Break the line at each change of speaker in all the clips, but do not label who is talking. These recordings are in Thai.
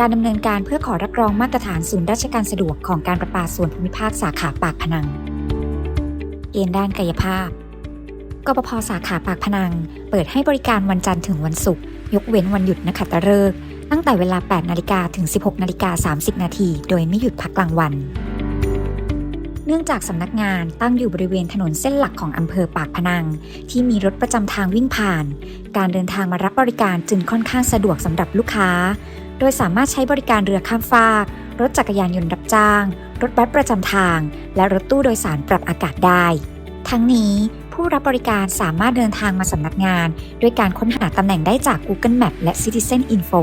การดำเนินการเพื่อขอรับรองมาตรฐานศูนย์ราชการสะดวกของการประปาส่วนภูมิภาคสาขาปากพนัง เกณฑ์ด้านกายภาพ กปพสาขาปากพนัง เปิดให้บริการวันจันทร์ถึงวันศุกร์ ยกเว้นวันหยุดนักขัตฤกษ์ตั้งแต่เวลา 8 นาฬิกาถึง 16 นาฬิกา 30 นาที โดยไม่หยุดพักกลางวัน เนื่องจากสำนักงานตั้งอยู่บริเวณถนนเส้นหลักของอำเภอปากพนัง ที่มีรถประจำทางวิ่งผ่าน การเดินทางมารับบริการจึงค่อนข้างสะดวกสำหรับลูกค้า โดยสามารถใช้บริการเรือข้ามฟาก รถจักรยานยนต์รับจ้าง รถบัสประจำทาง และรถตู้โดยสารปรับอากาศได้ ทั้งนี้ผู้รับบริการสามารถเดินทางมาสำนักงาน ด้วยการค้นหาตำแหน่งได้จาก Google Map และ Citizen Info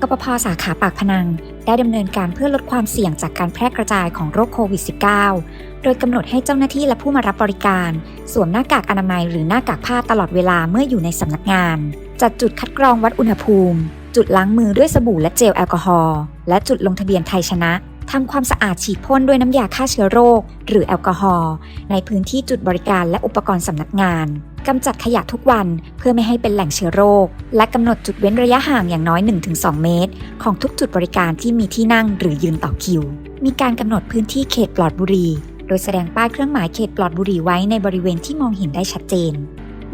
กปพสาขาปากพนัง ได้ดำเนินการเพื่อลดความเสี่ยงจากการแพร่กระจายของโรคโควิด -19 โดยกำหนดให้เจ้าหน้าที่และผู้มารับบริการ สวมหน้ากากอนามัยหรือหน้ากากผ้าตลอดเวลาเมื่ออยู่ในสำนักงาน จัดจุดคัดกรองวัดอุณหภูมิ จุดล้างมือด้วยสบู่และเจลแอลกอฮอล์และจุดลงทะเบียนไทยชนะทำความสะอาดฉีดพ่นด้วยน้ำยาฆ่าเชื้อโรค หรือแอลกอฮอล์ในพื้นที่จุดบริการและอุปกรณ์สำนักงานกำจัดขยะทุกวันเพื่อไม่ให้เป็นแหล่งเชื้อโรค และกำหนดจุดเว้นระยะห่างอย่างน้อย 1-2 เมตร ของทุกจุดบริการที่มีที่นั่งหรือยืนต่อคิว มีการกำหนดพื้นที่เขตปลอดบุหรี่โดยแสดงป้ายเครื่องหมายเขตปลอดบุหรี่ไว้ในบริเวณที่มองเห็นได้ชัดเจน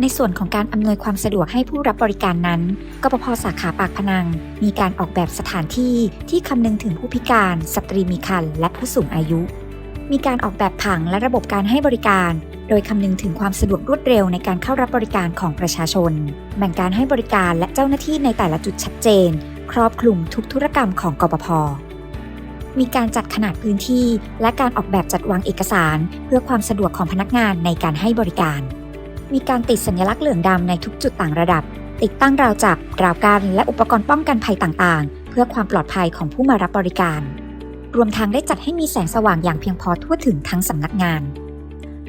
ในส่วนของการอำนวยความสะดวกให้ผู้รับบริการนั้นกปพสาขาปากพนัง มีการออกแบบสถานที่ที่คำนึงถึงผู้พิการ สตรีมีครรภ์และผู้สูงอายุ มีการออกแบบผังและระบบการให้บริการ โดยคำนึงถึงความสะดวกรวดเร็วในการเข้ารับบริการของประชาชน แบ่งการให้บริการและเจ้าหน้าที่ในแต่ละจุดชัดเจน ครอบคลุมทุกธุรกรรมของกปพมีการจัดขนาดพื้นที่ และการออกแบบจัดวางเอกสาร เพื่อความสะดวกของพนักงานในการให้บริการ มีการติดสัญลักษณ์เหลืองดำในทุกจุดต่างระดับ ติดตั้งราวจับ ราวกัน และอุปกรณ์ป้องกันภัยต่างๆ เพื่อความปลอดภัยของผู้มารับบริการ รวมทั้งได้จัดให้มีแสงสว่างอย่างเพียงพอทั่วถึงทั้งสำนักงาน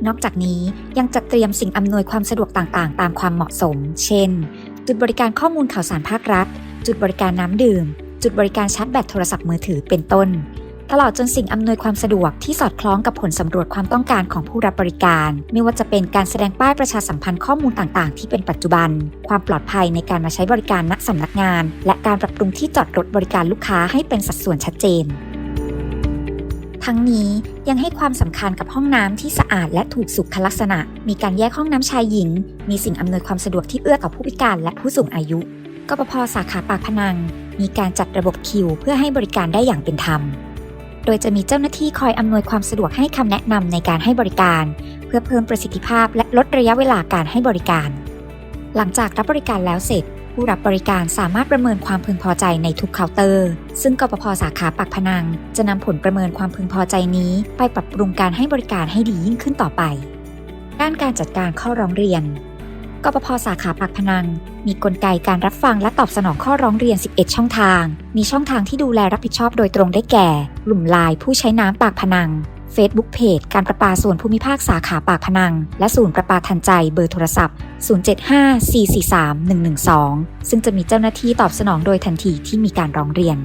นอกจากนี้ยังจัดเตรียมสิ่งอำนวยความสะดวกต่างๆ ตามความเหมาะสม เช่น จุดบริการข้อมูลข่าวสารภาครัฐ จุดบริการน้ำดื่ม จุดบริการชาร์จแบตโทรศัพท์มือถือเป็นต้น ตลอดจนสิ่งอำนวยความสะดวกที่สอดคล้องกับผลสำรวจความต้องการของผู้รับบริการ ไม่ว่าจะเป็นการแสดงป้ายประชาสัมพันธ์ข้อมูลต่าง ๆ ที่เป็นปัจจุบัน ความปลอดภัยในการมาใช้บริการณสำนักงาน และการปรับปรุงที่จอดรถบริการลูกค้าให้เป็นสัดส่วนชัดเจนทั้งนี้ยังให้ความสำคัญกับห้องน้ำที่สะอาดและถูกสุขลักษณะ มีการแยกห้องน้ำชายหญิง มีสิ่งอำนวยความสะดวกที่เอื้อต่อผู้พิการและผู้สูงอายุ กปพสาขาปากพนัง มีการจัดระบบคิว เพื่อให้บริการได้อย่างเป็นธรรม โดยจะมีเจ้าหน้าที่คอยอำนวยความสะดวกให้คำแนะนำในการให้บริการ เพื่อเพิ่มประสิทธิภาพและลดระยะเวลาการให้บริการ หลังจากรับบริการแล้วเสร็จ ผู้รับบริการสามารถประเมินความพึงพอใจในทุกเคาน์เตอร์ ซึ่งกปพสาขาปากพนัง จะนำผลประเมินความพึงพอใจนี้ ไปปรับปรุงการให้บริการให้ดียิ่งขึ้นต่อไป ด้านการจัดการข้อร้องเรียน กปพสาขาปากพนัง มีกลไกการรับฟังและตอบสนองข้อร้องเรียน 11 ช่องทาง มีช่องทางที่ดูแลรับผิดชอบโดยตรงได้แก่ กลุ่มไลน์ผู้ใช้น้ำปากพนัง Facebook Page การประปาส่วนภูมิภาคสาขาปากพนัง และศูนย์ประปาทันใจเบอร์โทรศัพท์ 075-443-112 ซึ่งจะมีเจ้าหน้าที่ตอบสนองโดยทันทีที่มีการร้องเรียน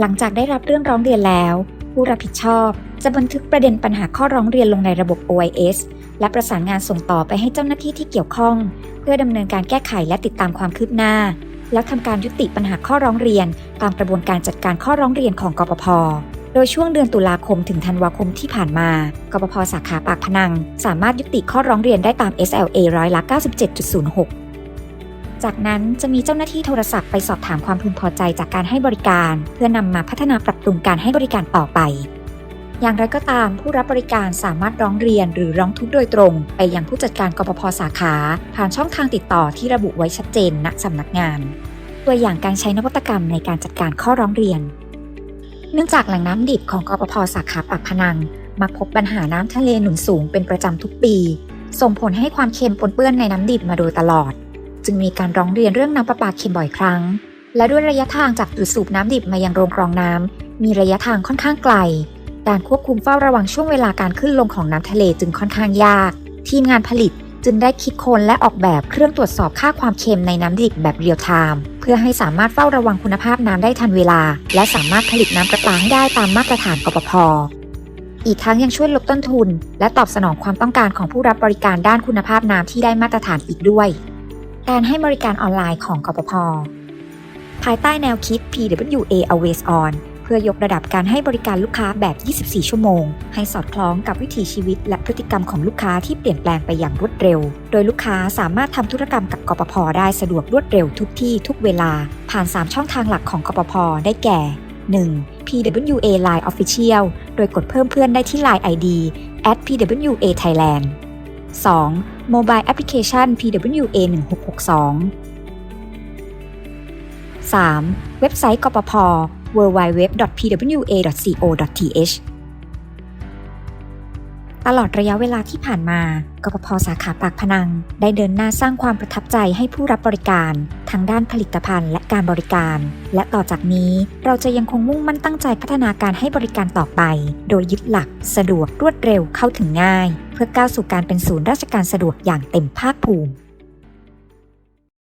หลังจากได้รับเรื่องร้องเรียนแล้ว ผู้รับผิดชอบ จะบันทึกประเด็นปัญหาข้อร้องเรียนลงในระบบ OIS และประสานงานส่งต่อไปให้เจ้าหน้าที่ที่เกี่ยวข้อง เพื่อดำเนินการแก้ไขและติดตามความคืบหน้า และทำการยุติปัญหาข้อร้องเรียน ตามกระบวนการจัดการข้อร้องเรียนของกปพโดยช่วงเดือนตุลาคมถึงธันวาคมที่ผ่านมา กปพสาขาปากพนัง สามารถยุติข้อร้องเรียนได้ตาม SLA ร้อยละ 97.06 จากนั้นจะมีเจ้าหน้าที่โทรศัพท์ไปสอบถามความพึงพอใจจากการให้บริการ เพื่อนำมาพัฒนาปรับปรุงการให้บริการต่อไป อย่างไรก็ตามผู้รับบริการสามารถร้องเรียนหรือร้องทุกข์โดยตรง ไปยังผู้จัดการกปพสาขา ผ่านช่องทางติดต่อที่ระบุไว้ชัดเจนณสำนักงาน ตัวอย่างการใช้นวัตกรรมในการจัดการข้อร้องเรียน เนื่องจากแหล่งน้ำดิบของกปพสาขาปากพนัง มักพบปัญหาน้ำทะเลหนุนสูงเป็นประจำทุกปี ส่งผลให้ความเค็มปนเปื้อนในน้ำดิบมาโดยตลอด จึงมีการร้องเรียนเรื่องน้ำประปาเค็มบ่อยครั้ง และด้วยระยะทางจากจุดสูบน้ำดิบมายังโรงกรองน้ำมีระยะทางค่อนข้างไกล การควบคุมเฝ้าระวังช่วงเวลาการขึ้นลงของน้ำทะเลจึงค่อนข้างยาก ทีมงานผลิตจึงได้คิดค้นและออกแบบเครื่องตรวจสอบค่าความเค็มในน้ำดิบแบบเรียลไทม์เพื่อให้สามารถเฝ้าระวังคุณภาพน้ำได้ทันเวลา และสามารถผลิตน้ำประปาให้ได้ตามมาตรฐานกปพอีกทั้งยังช่วยลดต้นทุน และตอบสนองความต้องการของผู้รับบริการด้านคุณภาพน้ำที่ได้มาตรฐานอีกด้วย การให้บริการออนไลน์ของกปพภายใต้แนวคิด PWA Always On เพื่อยกระดับการให้บริการลูกค้าแบบ 24 ชั่วโมง ให้สอดคล้องกับวิถีชีวิต และพฤติกรรมของลูกค้าที่เปลี่ยนแปลงไปอย่างรวดเร็ว โดยลูกค้าสามารถทำธุรกรรมกับกปพได้สะดวกรวดเร็วทุกที่ทุกเวลา ผ่าน 3 ช่องทางหลักของกปพได้แก่ 1. PWA Line Official โดยกดเพิ่มเพื่อนได้ที่ Line ID @PWA Thailand 2. Mobile Application PWA 1662 3. เว็บไซต์กปพ www.pwa.co.th ตลอดระยะเวลาที่ผ่านมา กปพสาขาปากพนัง ได้เดินหน้าสร้างความประทับใจให้ผู้รับบริการทั้งด้านผลิตภัณฑ์และการบริการ และต่อจากนี้เราจะยังคงมุ่งมั่นตั้งใจพัฒนาการให้บริการต่อไป โดยยึดหลัก สะดวกรวดเร็วเข้าถึงง่าย เพื่อก้าวสู่การเป็นศูนย์ราชการสะดวกอย่างเต็มภาคภูมิ